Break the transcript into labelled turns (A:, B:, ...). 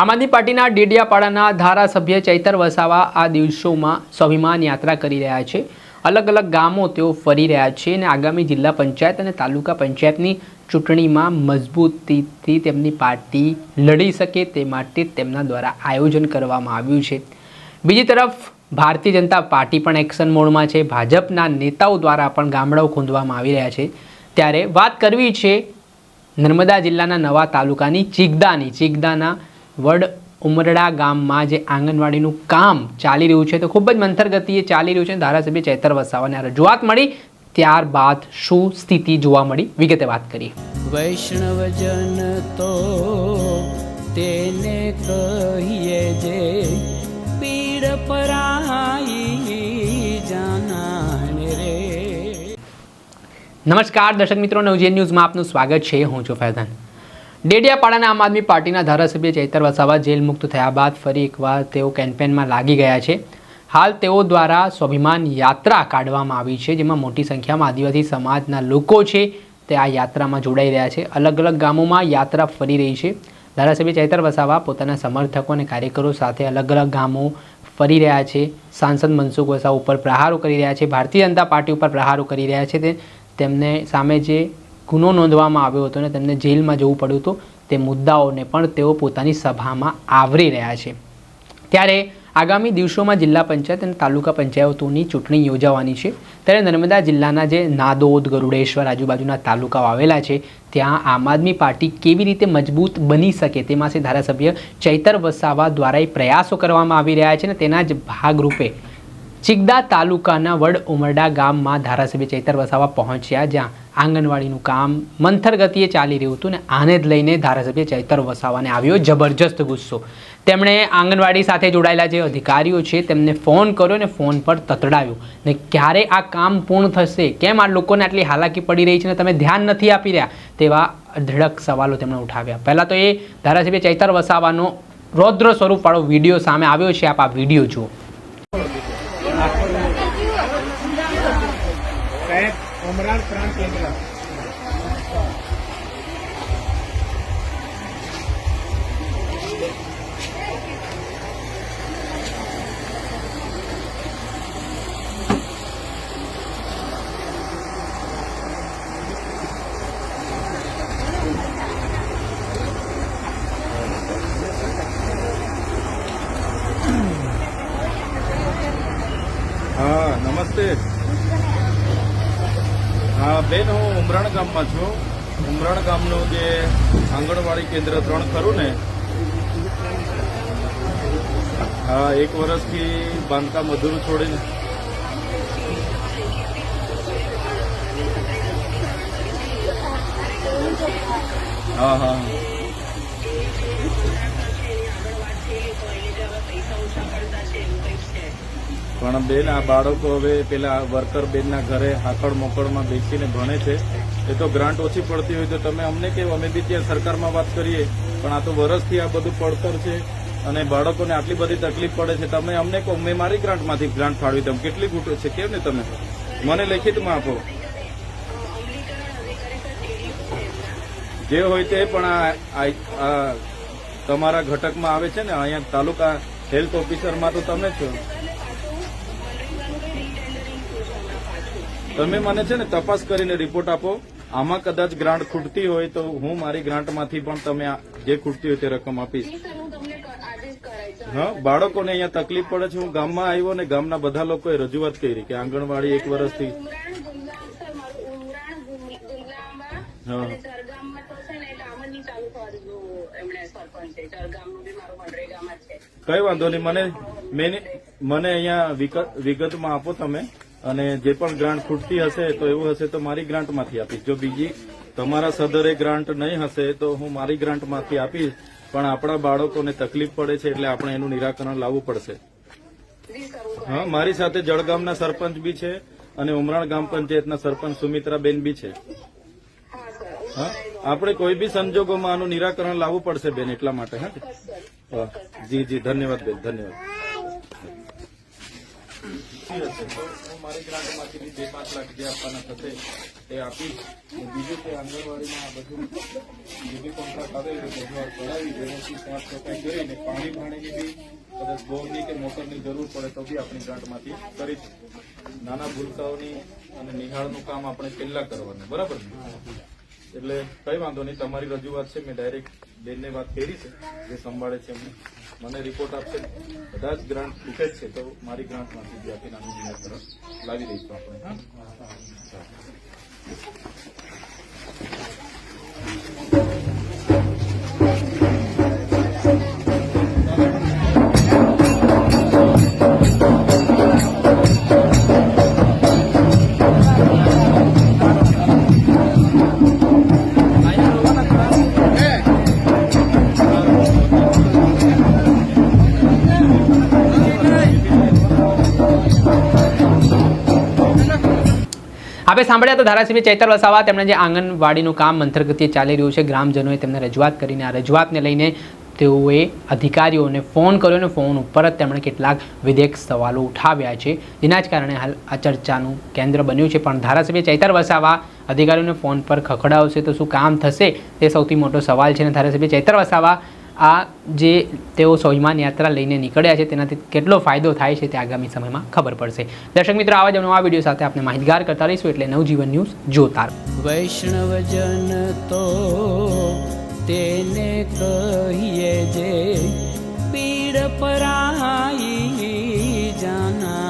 A: આમ આદમી પાર્ટીના ડેડિયાપાડાના ધારાસભ્ય ચૈતર વસાવા આ દિવસોમાં સ્વાભિમાન યાત્રા કરી રહ્યા છે. અલગ અલગ ગામો તેઓ ફરી રહ્યા છે અને આગામી જિલ્લા પંચાયત અને તાલુકા પંચાયતની ચૂંટણીમાં મજબૂતીથી તેમની પાર્ટી લડી શકે તે માટે તેમના દ્વારા આયોજન કરવામાં આવ્યું છે. બીજી તરફ, ભારતીય જનતા પાર્ટી પણ એક્શન મોડમાં છે. ભાજપના નેતાઓ દ્વારા પણ ગામડાઓ ખોંદવામાં આવી રહ્યા છે. ત્યારે વાત કરવી છે નર્મદા જિલ્લાના નવા તાલુકાની ચિગદાની. ચિગદાના વડ ઉમરડા ગામમાં જે આંગણવાડીનું કામ ચાલી રહ્યું છે તો ખૂબ જ મંથર ગતિએ ચાલી રહ્યું છે. ધારાસભ્ય ચેતર વસાવાને રજૂઆત મળી. ત્યારબાદ શું સ્થિતિ જોવા મળી? વિગતે વાત કરીએ.
B: વૈષ્ણવજન તો તેને કહીએ જે પીડ પરાઈ જાનાને રે.
A: નમસ્કાર દર્શક મિત્રો. નવજીએન ન્યૂઝમાં આપનું સ્વાગત છે. હું છું ફૈઝાન. ડેડિયાપાડાના આમ આદમી પાર્ટીના ધારાસભ્ય ચૈતર વસાવા જેલ મુક્ત થયા બાદ ફરી એકવાર તેઓ કેમ્પેનમાં લાગી ગયા છે. હાલ તેઓ દ્વારા સ્વાભિમાન યાત્રા કાઢવામાં આવી છે, જેમાં મોટી સંખ્યામાં આદિવાસી સમાજના લોકો છે તે આ યાત્રામાં જોડાઈ રહ્યા છે. અલગ અલગ ગામોમાં યાત્રા ફરી રહી છે. ધારાસભ્ય ચૈતર વસાવા પોતાના સમર્થકો અને કાર્યકરો સાથે અલગ અલગ ગામો ફરી રહ્યા છે. સાંસદ મનસુખ વસાવા ઉપર પ્રહારો કરી રહ્યા છે. ભારતીય જનતા પાર્ટી ઉપર પ્રહારો કરી રહ્યા છે. તે તેમને સામે જે ગુનો નોંધવામાં આવ્યો હતો અને તેમને જેલમાં જવું પડ્યું હતું. તે મુદ્દાઓને પણ તેઓ પોતાની સભામાં આવરી રહ્યા છે. ત્યારે આગામી દિવસોમાં જિલ્લા પંચાયત અને તાલુકા પંચાયતોની ચૂંટણી યોજાવાની છે. ત્યારે નર્મદા જિલ્લાના જે નાદોદ, ગરુડેશ્વર આજુબાજુના તાલુકાઓ આવેલા છે, ત્યાં આમ આદમી પાર્ટી કેવી રીતે મજબૂત બની શકે તેમાંથી ધારાસભ્ય ચૈતર વસાવા દ્વારા પ્રયાસો કરવામાં આવી રહ્યા છે અને તેના જ ભાગરૂપે ચિગદા તાલુકાના વડ ઉમરડા ગામમાં ધારાસભ્ય ચૈતર વસાવા પહોંચ્યા, જ્યાં આંગણવાડીનું કામ મંથર ગતિએ ચાલી રહ્યું હતું ને આને જ લઈને ધારાસભ્ય ચૈતર વસાવાને આવ્યો જબરજસ્ત ગુસ્સો. તેમણે આંગણવાડી સાથે જોડાયેલા જે અધિકારીઓ છે તેમને ફોન કર્યો ને ફોન પર તતડાવ્યો ને ક્યારે આ કામ પૂર્ણ થશે, કેમ આ લોકોને આટલી હાલાકી પડી રહી છે ને તમે ધ્યાન નથી આપી રહ્યા, તેવા અઢળક સવાલો તેમણે ઉઠાવ્યા. પહેલાં તો એ ધારાસભ્ય ચૈતર વસાવાનો રૌદ્ર સ્વરૂપવાળો વીડિયો સામે આવ્યો છે, આપ આ વીડિયો જુઓ.
C: ઉમરાણ પ્રાણ કેન્દ્ર હા, બેન, હું ઉમરાણ ગામમાં છું. ઉમરાણ ગામનું જે આંગણવાડી કેન્દ્ર ત્રણ ખરું ને? હા, એક વર્ષથી બાંધકામ અધૂરું છોડીને. હા હા. પણ બેન, આ બાળકો હવે પેલા વર્કર બેનના ઘરે હાકડ મોકળમાં બેસીને ભણે છે. એ તો ગ્રાન્ટ ઓછી પડતી હોય તો તમે અમને કેવું? અમે બી ત્યાં સરકારમાં વાત કરીએ, પણ આ તો વરસથી આ બધું પડતર છે અને બાળકોને આટલી બધી તકલીફ પડે છે. તમે અમને કહો, મેં મારી ગ્રાન્ટમાંથી ગ્રાન્ટ ફાળવી દઉં. કેટલી ખૂટે છે? કેમ ને તમે? મને લેખિતમાં આપો. જે હોય તે પણ આ- તમારા ઘટકમાં આવે છે ને? અહીંયા તાલુકા હેલ્થ ઓફિસરમાં તો તમે છો. તમે મને છે ને તપાસ કરીને રિપોર્ટ આપો. આમાં કદાચ ગ્રાન્ટ ખૂટતી હોય તો હું મારી ગ્રાન્ટમાંથી પણ તમે જે ખૂટતી હોય તે રકમ આપીશ. હા બાળકોને અહીંયા તકલીફ પડે છે. હું ગામમાં આવ્યો ને ગામના બધા લોકોએ રજૂઆત કરી કે આંગણવાડી એક વર્ષથી. હા. કઈ વાંધો નહીં. મને મને અહીંયા વિગતમાં આપો તમે. અને જે પણ ગ્રાન્ટ ખૂટતી હશે તો એવું હશે તો મારી ગ્રાન્ટમાંથી આપીશ. જો બીજી તમારા સદરે ગ્રાન્ટ નહીં હશે તો હું મારી ગ્રાન્ટમાંથી આપીશ, પણ આપણા બાળકોને તકલીફ પડે છે એટલે આપણે એનું નિરાકરણ લાવવું પડશે. હા, મારી સાથે જળગામના સરપંચ બી છે અને ઉમરાણ ગામ પંચાયતના સરપંચ સુમિત્રાબેન બી છે. હા, આપણે કોઈ બી સંજોગોમાં આનું નિરાકરણ લાવવું પડશે બેન એટલા માટે હા, જી જી, ધન્યવાદ બેન, ધન્યવાદ. મારી ગ્રાન્ટમાંથી બી બે પાંચ લાખ જે આપવાના થશે તે અને બીજું કે આંગણવાડીમાં બધું જે બી કોન્ટ્રાક્ટ આવે એ બધું કરાવી જેનાથી સાફ સફાઈ કરીને પાણી પાણીની બી કદાચ બોરની કે મોટરની જરૂર પડે તો બી આપણી ગ્રાન્ટમાંથી કરીશું નાના ભૂલકાઓની અને નિહાળનું કામ આપણે પહેલાં કરવાનું, બરાબર? એટલે કઈ વાંધો નહીં, તમારી રજૂઆત છે, મેં ડાયરેક્ટ બેનને વાત કરી છે, જે સંભાળે છે એમને. મને રિપોર્ટ આપશે. બધા જ ગ્રાન્ટ તૂટે છે, તો મારી ગ્રાન્ટમાંથી બી આપી નાનું નિરાકરણ લાવી દઈશું આપણે, હા?
A: આપણે સાંભળ્યા તો ધારાસભ્ય ચૈતર વસાવા તેમણે જે આંગણવાડીનું કામ મંથરગતિએ ચાલી રહ્યું છે, ગ્રામજનોએ તેમને રજૂઆત કરીને આ રજૂઆતને લઈને તેઓએ અધિકારીઓને ફોન કર્યો અને ફોન ઉપર જ તેમણે કેટલાક વિધેયક સવાલો ઉઠાવ્યા છે. જેના જ કારણે હાલ આ ચર્ચાનું કેન્દ્ર બન્યું છે. પણ ધારાસભ્ય ચૈતર વસાવા અધિકારીઓને ફોન પર ખખડાવશે તો શું કામ થશે? તે સૌથી મોટો સવાલ છે અને ધારાસભ્ય ચૈતર વસાવા આ જે તેઓ સ્વાભિમાન યાત્રા લઈને નીકળ્યા છે, તેનાથી કેટલો ફાયદો થાય છે તે આગામી સમયમાં ખબર પડશે. દર્શક મિત્રો, આવા જ નવા વીડિયો સાથે આપણે માહિતગાર કરતા રહીશું એટલે નવજીવન ન્યૂઝ જોતા
B: વૈષ્ણવજન તો તેને કહીએ જે, પીડ પરાઈ જાના